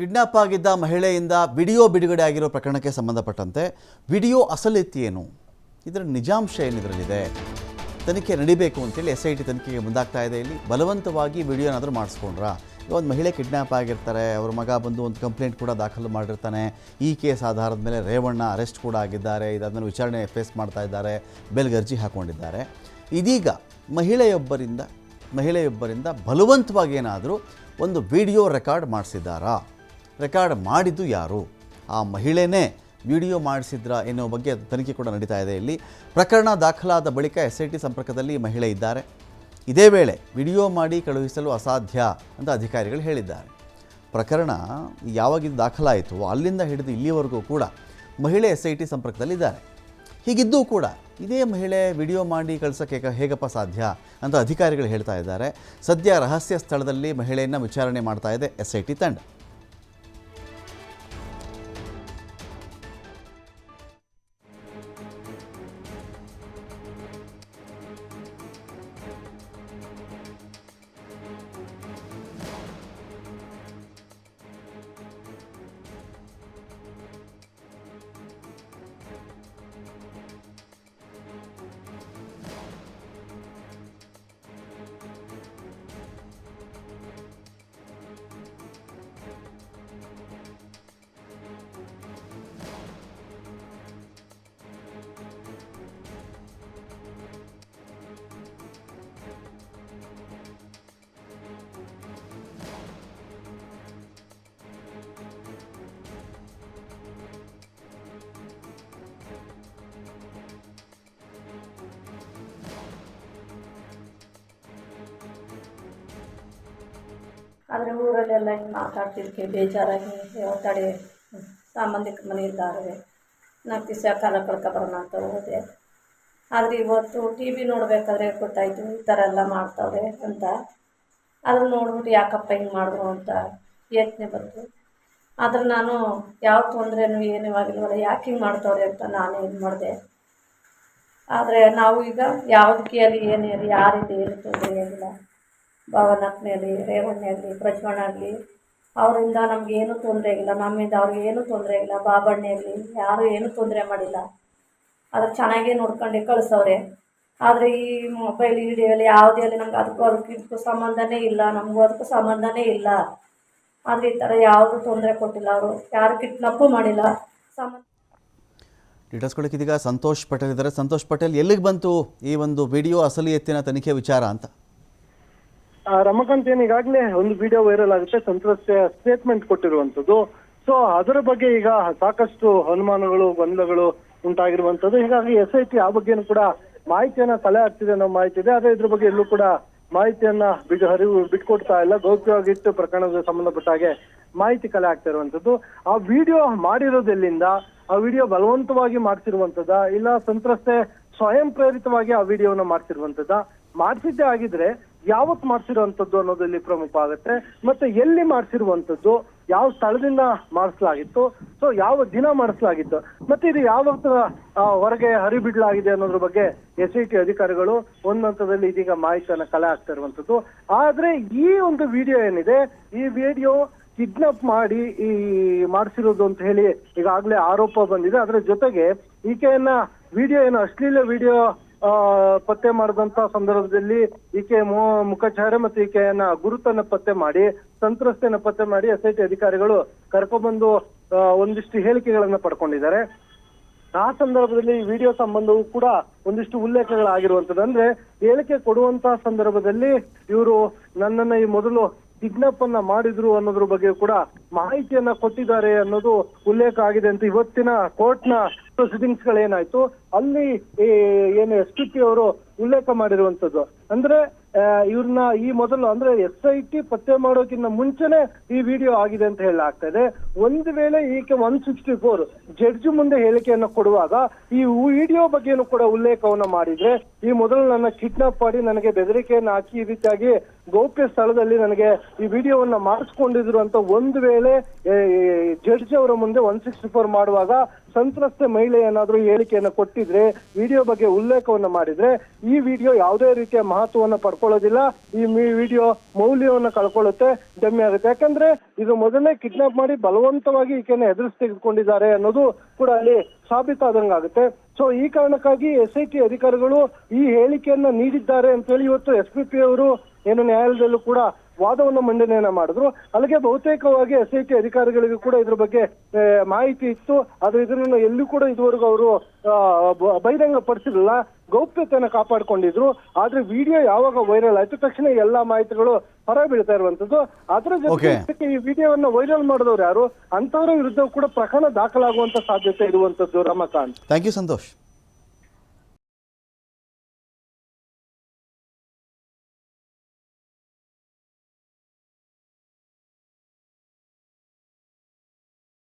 Kidnap ಆಗಿದ್ದ ಮಹಿಳೆಯಿಂದ video ಬಿಡುಗಡೆ ಆಗಿರೋ ಪ್ರಕರಣಕ್ಕೆ ಸಂಬಂಧಪಟ್ಟಂತೆ ವಿಡಿಯೋ ಅಸಲಿತಿ ಏನು ಇದರ ನಿಜಾಂಶ ಏನಿದ್ರಲ್ಲಿದೆ? ತನಿಖೆ ನಡಿಬೇಕು ಅಂತೇಳಿ ಎಸ್ ಐ ಟಿ ತನಿಖೆಗೆ ಮುಂದಾಗ್ತಾ ಇದೆ. ಇಲ್ಲಿ ಬಲವಂತವಾಗಿ ವಿಡಿಯೋ ಏನಾದರೂ ಮಾಡಿಸ್ಕೊಂಡ್ರಾ? ಒಂದು ಮಹಿಳೆ ಕಿಡ್ನಾಪ್ ಆಗಿರ್ತಾರೆ, ಅವ್ರ ಮಗ ಬಂದು ಒಂದು ಕಂಪ್ಲೇಂಟ್ ಕೂಡ ದಾಖಲು ಮಾಡಿರ್ತಾನೆ. ಈ ಕೇಸ್ ಆಧಾರದ ಮೇಲೆ ರೇವಣ್ಣ ಅರೆಸ್ಟ್ ಕೂಡ ಆಗಿದ್ದಾರೆ. ಇದಾದ್ಮೇಲೆ ವಿಚಾರಣೆ ಫೇಸ್ ಮಾಡ್ತಾ ಇದ್ದಾರೆ. ಬೆಲ್ಗೆ ಅರ್ಜಿ ಹಾಕ್ಕೊಂಡಿದ್ದಾರೆ ಇದೀಗ ಮಹಿಳೆಯೊಬ್ಬರಿಂದ ಮಹಿಳೆಯೊಬ್ಬರಿಂದ ಬಲವಂತವಾಗಿ ಏನಾದರೂ ಒಂದು ವಿಡಿಯೋ ರೆಕಾರ್ಡ್ ಮಾಡಿಸಿದ್ದಾರಾ? ರೆಕಾರ್ಡ್ ಮಾಡಿದ್ದು ಯಾರು? ಆ ಮಹಿಳೆನೇ ವಿಡಿಯೋ ಮಾಡಿಸಿದ್ರಾ ಎನ್ನುವ ಬಗ್ಗೆ ತನಿಖೆ ಕೂಡ ನಡೀತಾ ಇದೆ ಇಲ್ಲಿ. ಪ್ರಕರಣ ದಾಖಲಾದ ಬಳಿಕ ಎಸ್ ಐ ಟಿ ಸಂಪರ್ಕದಲ್ಲಿ ಮಹಿಳೆ ಇದ್ದಾರೆ. ಇದೇ ವೇಳೆ ವಿಡಿಯೋ ಮಾಡಿ ಕಳುಹಿಸಲು ಅಸಾಧ್ಯ ಅಂತ ಅಧಿಕಾರಿಗಳು ಹೇಳಿದ್ದಾರೆ. ಪ್ರಕರಣ ಯಾವಾಗ ಇದು ದಾಖಲಾಯಿತು? ಅಲ್ಲಿಂದ ಹಿಡಿದು ಇಲ್ಲಿವರೆಗೂ ಕೂಡ ಮಹಿಳೆ ಎಸ್ ಐ ಟಿ ಸಂಪರ್ಕದಲ್ಲಿದ್ದಾರೆ. ಹೀಗಿದ್ದೂ ಕೂಡ ಇದೇ ಮಹಿಳೆ ವಿಡಿಯೋ ಮಾಡಿ ಕಳಿಸೋಕ್ಕೆ ಹೇಗಪ್ಪ ಸಾಧ್ಯ ಅಂತ ಅಧಿಕಾರಿಗಳು ಹೇಳ್ತಾ ಇದ್ದಾರೆ. ಸದ್ಯ ರಹಸ್ಯ ಸ್ಥಳದಲ್ಲಿ ಮಹಿಳೆಯನ್ನು ವಿಚಾರಣೆ ಮಾಡ್ತಾ ಇದೆ ಎಸ್ ಐ ಟಿ ತಂಡ. ಆದರೆ ಊರಲ್ಲೆಲ್ಲ ಹಿಂಗೆ ಮಾತಾಡ್ತಿದ್ದಕ್ಕೆ ಬೇಜಾರಾಗಿ ತಡೆ ಮನೆ ಇದ್ದಾರೆ ನಾಲ್ಕು ದಿವಸ ಕಾಲ ಕಳ್ಕೊಬರೋಣ ಅಂತ ಹೋದೆ. ಆದರೆ ಇವತ್ತು ಟಿ ವಿ ನೋಡಬೇಕಾದ್ರೆ ಗೊತ್ತಾಯಿತು, ಈ ಥರ ಎಲ್ಲ ಮಾಡ್ತಾವ್ರೆ ಅಂತ. ಅದನ್ನು ನೋಡ್ಬಿಟ್ಟು ಯಾಕಪ್ಪ ಹಿಂಗೆ ಮಾಡಿದ್ರು ಅಂತ ಯೋಚನೆ ಬಂತು. ಆದರೆ ನಾನು ಯಾವ ತೊಂದರೆನೂ ಏನೂ ಆಗಿಲ್ವಲ್ಲ ಯಾಕೆ ಹಿಂಗೆ ಮಾಡ್ತಾವ್ರೆ ಅಂತ ನಾನು ಇದು ಮಾಡಿದೆ. ಆದರೆ ನಾವು ಈಗ ಯಾವುದಕ್ಕೆ ಅಲ್ಲಿ ಏನೇ ಯಾರಿಂದ ಏನು ತೊಂದರೆ ಆಗಿಲ್ಲ ರೇವಣ್ಣ ಆಗಲಿ ಪ್ರಜ್ವಣ ಆಗಲಿ ಅವರಿಂದ ನಮಗೇನು ತೊಂದರೆ ಇಲ್ಲ ನಮ್ಮಿಂದ ಅವ್ರಿಗೆ ಏನು ತೊಂದರೆ ಇಲ್ಲ, ಬಾಬಣ್ಣೆಯಲ್ಲಿ ಯಾರೂ ಏನೂ ತೊಂದರೆ ಮಾಡಿಲ್ಲ. ಆದರೆ ಚೆನ್ನಾಗೇ ನೋಡ್ಕೊಂಡು ಕಳಿಸವ್ರೆ. ಆದರೆ ಈ ಮೊಬೈಲ್ ವಿಡಿಯೋಲಿ ಯಾವುದೇ ಅಲ್ಲಿ ನಮ್ಗೆ ಅದಕ್ಕೂ ಅದಕ್ಕೂ ಸಂಬಂಧನೇ ಇಲ್ಲ, ನಮಗೂ ಅದಕ್ಕೂ ಸಂಬಂಧನೇ ಇಲ್ಲ. ಆದರೆ ಈ ಥರ ಯಾವುದೂ ತೊಂದರೆ ಕೊಟ್ಟಿಲ್ಲ ಅವರು, ಯಾರು ಕಿಡ್ನಪ್ಪು ಮಾಡಿಲ್ಲ. ಸಂಬಂಧ ಡೀಟೇಲ್ಸ್ ಕೊಡೋಕೆ ಇದೀಗ ಸಂತೋಷ್ ಪಟೇಲ್ ಇದ್ದಾರೆ. ಸಂತೋಷ್ ಪಟೇಲ್ ಎಲ್ಲಿಗೆ ಬಂತು ಈ ಒಂದು ವಿಡಿಯೋ ಅಸಲಿ ಎತ್ತಿನ ತನಿಖೆ ವಿಚಾರ ಅಂತ? ರಮಕಾಂತ್ ಏನ್ ಈಗಾಗಲೇ ಒಂದು ವಿಡಿಯೋ ವೈರಲ್ ಆಗುತ್ತೆ, ಸಂತ್ರಸ್ತೆ ಸ್ಟೇಟ್ಮೆಂಟ್ ಕೊಟ್ಟಿರುವಂತದ್ದು ಸೊ ಅದರ ಬಗ್ಗೆ ಈಗ ಸಾಕಷ್ಟು ಅನುಮಾನಗಳು, ಗೊಂದಲಗಳು ಉಂಟಾಗಿರುವಂತದ್ದು ಹೀಗಾಗಿ ಎಸ್ ಐ ಟಿ ಆ ಬಗ್ಗೆನೂ ಕೂಡ ಮಾಹಿತಿಯನ್ನ ತಲೆ ಹಾಕ್ತಿದೆ ಅನ್ನೋ ಮಾಹಿತಿ ಇದೆ. ಆದ್ರೆ ಇದ್ರ ಬಗ್ಗೆ ಎಲ್ಲೂ ಕೂಡ ಮಾಹಿತಿಯನ್ನ ಬಿಡು ಹರಿವು, ಬಿಟ್ಕೊಡ್ತಾ ಇಲ್ಲ. ಗೌಪ್ಯವಾಗಿಟ್ಟು ಪ್ರಕರಣದ ಸಂಬಂಧಪಟ್ಟ ಹಾಗೆ ಮಾಹಿತಿ ಕಲೆ ಆಗ್ತಾ ಇರುವಂತದ್ದು ಆ ವಿಡಿಯೋ ಮಾಡಿರೋದೆಲ್ಲಿಂದ, ಆ ವಿಡಿಯೋ ಬಲವಂತವಾಗಿ ಮಾಡ್ತಿರುವಂತದ್ದ ಇಲ್ಲ ಸಂತ್ರಸ್ತೆ ಸ್ವಯಂ ಪ್ರೇರಿತವಾಗಿ ಆ ವಿಡಿಯೋನ ಮಾಡ್ತಿರುವಂತದ್ದ ಮಾಡ್ಸಿದ್ದೇ ಆಗಿದ್ರೆ ಯಾವತ್ ಮಾಡ್ಸಿರುವಂತದ್ದು ಅನ್ನೋದು ಇಲ್ಲಿ ಪ್ರಮುಖ ಆಗುತ್ತೆ. ಮತ್ತೆ ಎಲ್ಲಿ ಮಾಡ್ಸಿರುವಂತದ್ದು ಯಾವ ಸ್ಥಳದಿಂದ ಮಾಡಿಸಲಾಗಿತ್ತು, ಸೊ ಯಾವ ದಿನ ಮಾಡಿಸಲಾಗಿತ್ತು, ಮತ್ತೆ ಇದು ಯಾವ ಹೊರಗೆ ಹರಿಬಿಡ್ಲಾಗಿದೆ ಅನ್ನೋದ್ರ ಬಗ್ಗೆ ಎಸ್ ಐ ಟಿ ಅಧಿಕಾರಿಗಳು ಒಂದು ಹಂತದಲ್ಲಿ ಇದೀಗ ಮಾಹಿತಿಯನ್ನು ಕಲೆ ಹಾಕ್ತಾ ಇರುವಂತದ್ದು ಆದ್ರೆ ಈ ಒಂದು ವಿಡಿಯೋ ಏನಿದೆ, ಈ ವಿಡಿಯೋ ಕಿಡ್ನಾಪ್ ಮಾಡಿ ಈ ಮಾಡಿಸಿರೋದು ಅಂತ ಹೇಳಿ ಈಗಾಗಲೇ ಆರೋಪ ಬಂದಿದೆ. ಅದರ ಜೊತೆಗೆ ಈಕೆಯನ್ನ ವಿಡಿಯೋ ಏನು ಅಶ್ಲೀಲ ವಿಡಿಯೋ ಪತ್ತೆ ಮಾಡಿದಂತ ಸಂದರ್ಭದಲ್ಲಿ ಈಕೆ ಮುಖಚಾರ ಮತ್ತು ಈಕೆಯನ್ನ ಗುರುತನ್ನ ಪತ್ತೆ ಮಾಡಿ ಸಂತ್ರಸ್ತೆಯನ್ನ ಪತ್ತೆ ಮಾಡಿ ಎಸ್ ಐ ಟಿ ಅಧಿಕಾರಿಗಳು ಕರ್ಕೊಂಡ್ಬಂದು ಒಂದಿಷ್ಟು ಹೇಳಿಕೆಗಳನ್ನ ಪಡ್ಕೊಂಡಿದ್ದಾರೆ. ಆ ಸಂದರ್ಭದಲ್ಲಿ ಈ ವಿಡಿಯೋ ಸಂಬಂಧವೂ ಕೂಡ ಒಂದಿಷ್ಟು ಉಲ್ಲೇಖಗಳಾಗಿರುವಂತದ್ದು. ಅಂದ್ರೆ ಹೇಳಿಕೆ ಕೊಡುವಂತ ಸಂದರ್ಭದಲ್ಲಿ ಇವರು ನನ್ನನ್ನ ಈ ಮೊದಲು ಕಿಡ್ನಾಪ್ ಅನ್ನ ಮಾಡಿದ್ರು ಅನ್ನೋದ್ರ ಬಗ್ಗೆ ಕೂಡ ಮಾಹಿತಿಯನ್ನ ಕೊಟ್ಟಿದ್ದಾರೆ ಅನ್ನೋದು ಉಲ್ಲೇಖ ಆಗಿದೆ ಅಂತ ಇವತ್ತಿನ ಕೋರ್ಟ್ನ ಪ್ರೊಸೀಡಿಂಗ್ಸ್ ಗಳೇನಾಯ್ತು ಅಲ್ಲಿ ಏನು ಎಸ್ ಪಿ ಪಿ ಅವರು ಉಲ್ಲೇಖ ಮಾಡಿರುವಂತದ್ದು ಅಂದ್ರೆ ಇವ್ರನ್ನ ಈ ಮೊದಲು, ಅಂದ್ರೆ ಎಸ್ ಐ ಟಿ ಪತ್ತೆ ಮಾಡೋಕ್ಕಿಂತ ಮುಂಚೆನೆ ಈ ವಿಡಿಯೋ ಆಗಿದೆ ಅಂತ ಹೇಳಲಾಗ್ತಾ ಇದೆ ಒಂದು ವೇಳೆ ಈಕೆ ಒನ್ ಸಿಕ್ಸ್ಟಿ ಫೋರ್ ಜಡ್ಜ್ ಮುಂದೆ ಹೇಳಿಕೆಯನ್ನು ಕೊಡುವಾಗ ಈ ವಿಡಿಯೋ ಬಗ್ಗೆನೂ ಕೂಡ ಉಲ್ಲೇಖವನ್ನ ಮಾಡಿದ್ರೆ, ಈ ಮೊದಲು ನನ್ನ ಕಿಡ್ನಾಪ್ ಮಾಡಿ ನನಗೆ ಬೆದರಿಕೆಯನ್ನು ಹಾಕಿ ಈ ರೀತಿಯಾಗಿ ಗೌಪ್ಯ ಸ್ಥಳದಲ್ಲಿ ನನಗೆ ಈ ವಿಡಿಯೋವನ್ನ ಮಾಡಿಸ್ಕೊಂಡಿದ್ರು ಅಂತ ಒಂದು ವೇಳೆ ಜಡ್ಜ್ ಅವರ ಮುಂದೆ ಒನ್ ಸಿಕ್ಸ್ಟಿ ಫೋರ್ ಮಾಡುವಾಗ ಸಂತ್ರಸ್ತೆ ಮಹಿಳೆ ಏನಾದ್ರೂ ಹೇಳಿಕೆಯನ್ನು ಕೊಟ್ಟಿದ್ರೆ, ವಿಡಿಯೋ ಬಗ್ಗೆ ಉಲ್ಲೇಖವನ್ನ ಮಾಡಿದ್ರೆ, ಈ ವಿಡಿಯೋ ಯಾವುದೇ ರೀತಿಯ ಮಹತ್ವವನ್ನ ಪಡ್ಕೊಳ್ಳೋದಿಲ್ಲ. ಈ ವಿಡಿಯೋ ಮೌಲ್ಯವನ್ನ ಕಳ್ಕೊಳ್ಳುತ್ತೆ ಡಮ್ಮಿ ಆಗುತ್ತೆ. ಯಾಕಂದ್ರೆ ಇದು ಮೊದಲೇ ಕಿಡ್ನಾಪ್ ಮಾಡಿ ಬಲವಂತವಾಗಿ ಈಕೆನ ಎದುರಿಸಿ ತೆಗೆದುಕೊಂಡಿದ್ದಾರೆ ಅನ್ನೋದು ಕೂಡ ಅಲ್ಲಿ ಸಾಬೀತಾದಂಗಾಗುತ್ತೆ ಸೊ ಈ ಕಾರಣಕ್ಕಾಗಿ ಎಸ್ ಐ ಟಿ ಅಧಿಕಾರಿಗಳು ಈ ಹೇಳಿಕೆಯನ್ನ ನೀಡಿದ್ದಾರೆ ಅಂತೇಳಿ ಇವತ್ತು ಎಸ್ ಪಿ ಪಿ ಅವರು ಏನು ನ್ಯಾಯಾಲಯದಲ್ಲೂ ಕೂಡ ವಾದವನ್ನು ಮಂಡನೆಯನ್ನ ಮಾಡಿದ್ರು. ಅಲ್ಲಿಗೆ ಬಹುತೇಕವಾಗಿ ಎಸ್ ಐ ಟಿ ಅಧಿಕಾರಿಗಳಿಗೂ ಕೂಡ ಇದ್ರ ಬಗ್ಗೆ ಮಾಹಿತಿ ಇತ್ತು. ಆದ್ರೆ ಇದನ್ನ ಎಲ್ಲೂ ಕೂಡ ಇದುವರೆಗೂ ಅವರು ಬಹಿರಂಗ ಪಡಿಸಿರಲಿಲ್ಲ ಗೌಪ್ಯತೆಯನ್ನು ಕಾಪಾಡಿಕೊಂಡಿದ್ರು. ಆದ್ರೆ ವಿಡಿಯೋ ಯಾವಾಗ ವೈರಲ್ ಆಯ್ತು ತಕ್ಷಣ ಎಲ್ಲಾ ಮಾಹಿತಿಗಳು ಹೊರ ಬೀಳ್ತಾ ಇರುವಂತದ್ದು. ಅದರ. ಜೊತೆಗೆ ಈ ವಿಡಿಯೋವನ್ನ ವೈರಲ್ ಮಾಡಿದವರು ಯಾರು? ಅಂತವರ ವಿರುದ್ಧ ಕೂಡ ಪ್ರಕರಣ ದಾಖಲಾಗುವಂತ ಸಾಧ್ಯತೆ ಇರುವಂತದ್ದು ರಮಕಾಂತ್. Thank you Santosh